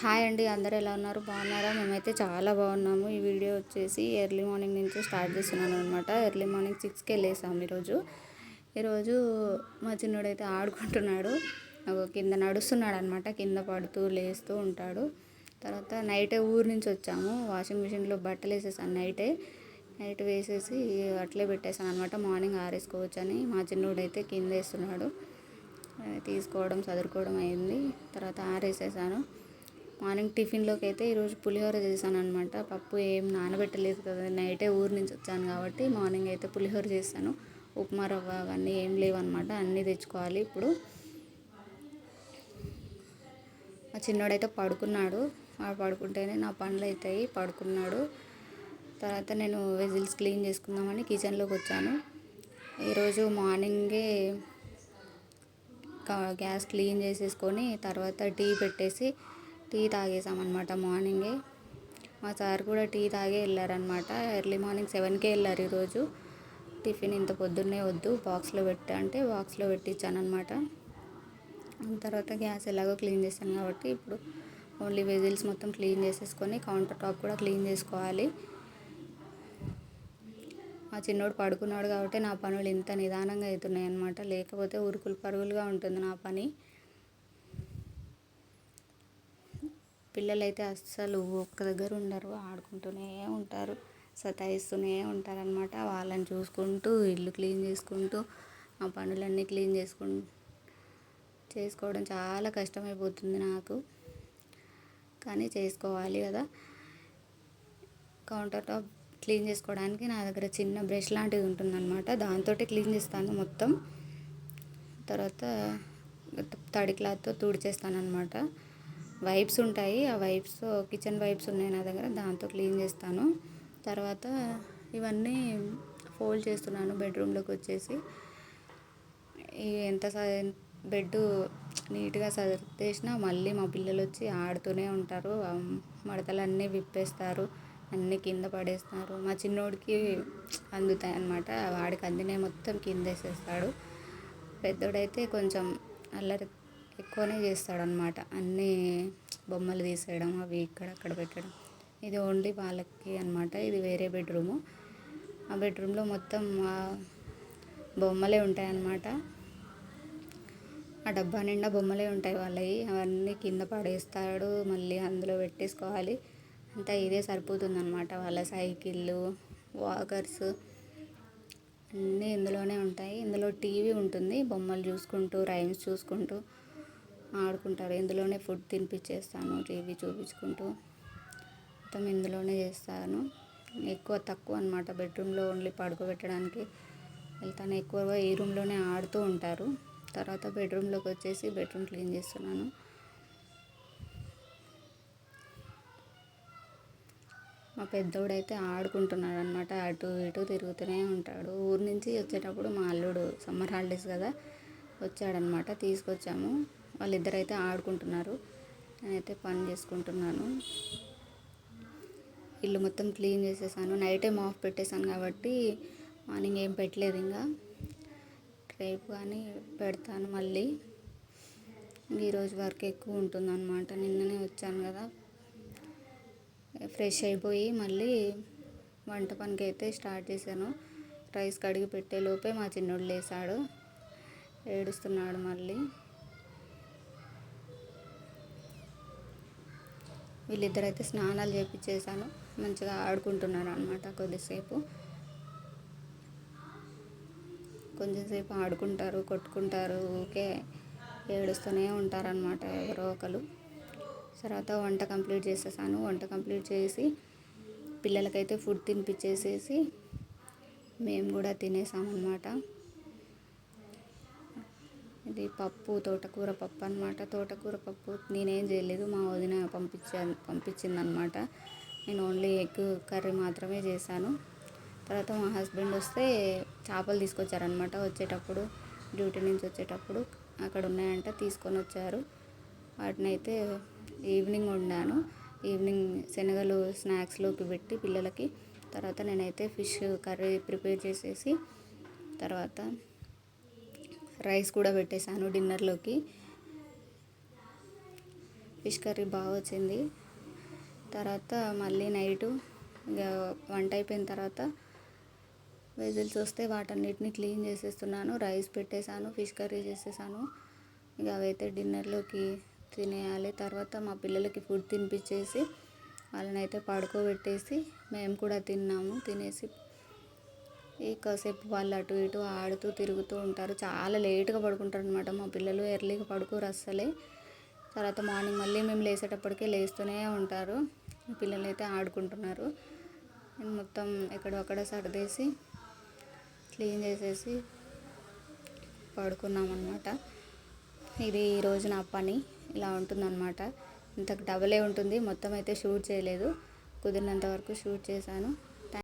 Hi అండి అందరు ఎలా ఉన్నారు? బాగున్నారా? మేమైతే చాలా బాగున్నాము. ఈ వీడియో వచ్చేసి ఎర్లీ మార్నింగ్ నుంచి స్టార్ట్ చేస్తున్నాను అనమాట ఎర్లీ మార్నింగ్ సిక్స్కి వెళ్ళేసాము ఈరోజు. ఈరోజు మా చిన్నోడైతే ఆడుకుంటున్నాడు. కింద నడుస్తున్నాడు అనమాట కింద పడుతూ లేస్తూ ఉంటాడు. తర్వాత నైటే ఊరు నుంచి వచ్చాము. వాషింగ్ మిషన్లో బట్టలు వేసేసాను నైటే. నైట్ వేసేసి అట్లే పెట్టేసాను అనమాట మార్నింగ్ ఆరేసుకోవచ్చని మా మా చిన్నోడైతే కింద వేస్తున్నాడు. తీసుకోవడం చదువుకోవడం అయింది. తర్వాత ఆరేసేసాను. మార్నింగ్ టిఫిన్లోకి అయితే ఈరోజు పులిహోర చేశాను అనమాట పప్పు ఏం నానబెట్టలేదు కదా నైటే ఊరు నుంచి వచ్చాను కాబట్టి మార్నింగ్ అయితే పులిహోర చేశాను ఉప్మా రవ్వ అవన్నీ ఏం లేవన్నమాట అన్నీ తెచ్చుకోవాలి ఇప్పుడు. మా చిన్నోడైతే పడుకున్నాడు. వాడు పడుకుంటేనే నా పనులు అవుతాయి పడుకున్నాడు. తర్వాత నేను వెజిల్స్ క్లీన్ చేసుకుందామని కిచెన్లోకి వచ్చాను. ఈరోజు మార్నింగే గ్యాస్ క్లీన్ చేసేసుకొని తర్వాత టీ పెట్టేసి టీ తాగేసామన్నమాట మార్నింగే. మా సార్ కూడా టీ తాగే వెళ్ళారనమాట ఎర్లీ మార్నింగ్ సెవెన్కే వెళ్ళారు ఈరోజు. టిఫిన్ ఇంత పొద్దున్నే వద్దు బాక్స్లో పెట్టా అంటే బాక్స్లో పెట్టించానమాట తర్వాత గ్యాస్ ఎలాగో క్లీన్ చేశాను కాబట్టి ఇప్పుడు ఓన్లీ వెజిల్స్ మొత్తం క్లీన్ చేసేసుకొని కౌంటర్ టాప్ కూడా క్లీన్ చేసుకోవాలి. మా చిన్నోడు పడుకున్నాడు కాబట్టి నా పనులు ఇంత నిదానంగా అవుతున్నాయి అనమాట లేకపోతే ఉరుకులు పరుగులుగా ఉంటుంది నా పని. పిల్లలైతే అస్సలు ఒక్క దగ్గర ఉండరు ఆడుకుంటూనే ఉంటారు. సతాయిస్తూనే ఉంటారనమాట వాళ్ళని చూసుకుంటూ ఇల్లు క్లీన్ చేసుకుంటూ ఆ పనులన్నీ క్లీన్ చేసుకుంటూ చేసుకోవడం చాలా కష్టమైపోతుంది నాకు. కానీ చేసుకోవాలి కదా. కౌంటర్ టాప్ క్లీన్ చేసుకోవడానికి నా దగ్గర చిన్న బ్రష్ లాంటిది ఉంటుందన్నమాట. దాంతో క్లీన్ చేస్తాను మొత్తం. తర్వాత తడి క్లాత్తో తుడిచేస్తాను అనమాట వైప్స్ ఉంటాయి. ఆ వైప్స్ కిచెన్ వైప్స్ ఉన్నాయి నా దగ్గర. దాంతో క్లీన్ చేస్తాను. తర్వాత ఇవన్నీ ఫోల్డ్ చేస్తున్నాను బెడ్రూమ్లోకి వచ్చేసి. ఎంత బెడ్ నీట్గా సర్దేసినా మళ్ళీ మా పిల్లలు వచ్చి ఆడుతూనే ఉంటారు. మడతలన్నీ విప్పేస్తారు. అన్నీ కింద పడేస్తారు. మా చిన్నోడికి అందుతాయి అన్నమాట. వాడికి అందినే మొత్తం కింద వేసేస్తాడు. పెద్దోడైతే కొంచెం అల్లరి ఎక్కువనే చేస్తాడనమాట అన్నీ బొమ్మలు తీసేయడం అవి ఇక్కడ అక్కడ పెట్టడం. ఇది ఓన్లీ వాళ్ళకి అనమాట ఇది వేరే బెడ్రూము. ఆ బెడ్రూమ్లో మొత్తం బొమ్మలే ఉంటాయి అన్నమాట ఆ డబ్బా నిండా బొమ్మలే ఉంటాయి వాళ్ళవి. అవన్నీ కింద పడేస్తాడు. మళ్ళీ అందులో పెట్టేసుకోవాలి. అంతా ఇదే సరిపోతుంది అనమాట వాళ్ళ సైకిళ్ళు వాకర్స్ అన్నీ ఇందులోనే ఉంటాయి. ఇందులో టీవీ ఉంటుంది. బొమ్మలు చూసుకుంటూ రైమ్స్ చూసుకుంటూ. ఆడుకుంటారు. ఇందులోనే ఫుడ్ తినిపించేస్తాను టీవీ చూపించుకుంటూ మొత్తం ఇందులోనే చేస్తాను. ఎక్కువ తక్కువ అనమాట బెడ్రూమ్లో ఓన్లీ పడుకోబెట్టడానికి వెళ్తాను. ఎక్కువగా ఈ రూమ్లోనే ఆడుతూ ఉంటారు. తర్వాత బెడ్రూమ్లోకి వచ్చేసి బెడ్రూమ్ క్లీన్ చేస్తున్నాను. మా పెద్దోడైతే ఆడుకుంటున్నాడు అనమాట అటు ఇటు తిరుగుతూనే ఉంటాడు. ఊరు నుంచి వచ్చేటప్పుడు మా అల్లుడు సమ్మర్ హాలిడేస్ కదా వచ్చాడనమాట తీసుకొచ్చాము. వాళ్ళిద్దరైతే ఆడుకుంటున్నారు. నేనైతే పని చేసుకుంటున్నాను. ఇల్లు మొత్తం క్లీన్ చేసేసాను. నైట్ టైం ఆఫ్ పెట్టేశాను కాబట్టి మార్నింగ్ ఏం పెట్టలేదు ఇంకా. రేపు కానీ పెడతాను మళ్ళీ. ఈరోజు వర్క్ ఎక్కువ ఉంటుంది అనమాట నిన్ననే వచ్చాను కదా. ఫ్రెష్ అయిపోయి మళ్ళీ వంట పనికి అయితే స్టార్ట్ చేశాను. రైస్ కడిగి పెట్టే లోపే మా చిన్నోడు లేసాడు. ఏడుస్తున్నాడు మళ్ళీ. వీళ్ళిద్దరైతే స్నానాలు చేపించేసాను మంచిగా ఆడుకుంటున్నారు అనమాట కొద్దిసేపు. కొంచెంసేపు ఆడుకుంటారు కొట్టుకుంటారు ఊకే ఏడుస్తూనే ఉంటారనమాట ఎవరో ఒకరు తర్వాత వంట కంప్లీట్ చేసేసాను. వంట కంప్లీట్ చేసి పిల్లలకైతే ఫుడ్ తినిపించేసేసి మేము కూడా తినేసామన్నమాట. ఇది పప్పు తోటకూర పప్పు అనమాట తోటకూర పప్పు నేనేం చేయలేదు. మా వదిన పంపించాను పంపించిందనమాట నేను ఓన్లీ ఎగ్ కర్రీ మాత్రమే చేశాను. తర్వాత మా హస్బెండ్ వస్తే చేపలు తీసుకొచ్చారనమాట వచ్చేటప్పుడు డ్యూటీ నుంచి వచ్చేటప్పుడు. అక్కడ ఉన్నాయంట తీసుకొని వచ్చారు. వాటిని అయితే ఈవినింగ్ వండాను. ఈవినింగ్ శనగలు స్నాక్స్లోకి పెట్టి పిల్లలకి. తర్వాత నేనైతే ఫిష్ కర్రీ ప్రిపేర్ చేసేసి తర్వాత రైస్ కూడా పెట్టేశాను డిన్నర్లోకి. ఫిష్ కర్రీ బాగా వచ్చింది. తర్వాత మళ్ళీ నైటు వంట అయిపోయిన తర్వాత వెజిల్స్ వస్తే వాటన్నిటిని క్లీన్ చేసేస్తున్నాను. రైస్ పెట్టేశాను ఫిష్ కర్రీ చేసేసాను ఇక అవైతే డిన్నర్లోకి తినేయాలి. తర్వాత మా పిల్లలకి ఫుడ్ తినిపించేసి వాళ్ళని అయితే పడుకోబెట్టేసి మేము కూడా తిన్నాము తినేసి ఈ కాసేపు వాళ్ళు అటు ఇటు ఆడుతూ తిరుగుతూ ఉంటారు. చాలా లేట్గా పడుకుంటారు అనమాట మా పిల్లలు ఎర్లీగా పడుకోరు అస్సలే. తర్వాత మార్నింగ్ మళ్ళీ మేము లేసేటప్పటికే లేస్తూనే ఉంటారు. పిల్లలు అయితే ఆడుకుంటున్నారు. నేను మొత్తం ఎక్కడొక్కడ సర్దేసి క్లీన్ చేసేసి పడుకున్నామన్నమాట. ఇది ఈరోజు నా పని. ఇలా ఉంటుందన్నమాట. ఇంతకు డబలే ఉంటుంది. మొత్తం అయితే షూట్ చేయలేదు. కుదిరినంత వరకు షూట్ చేశాను.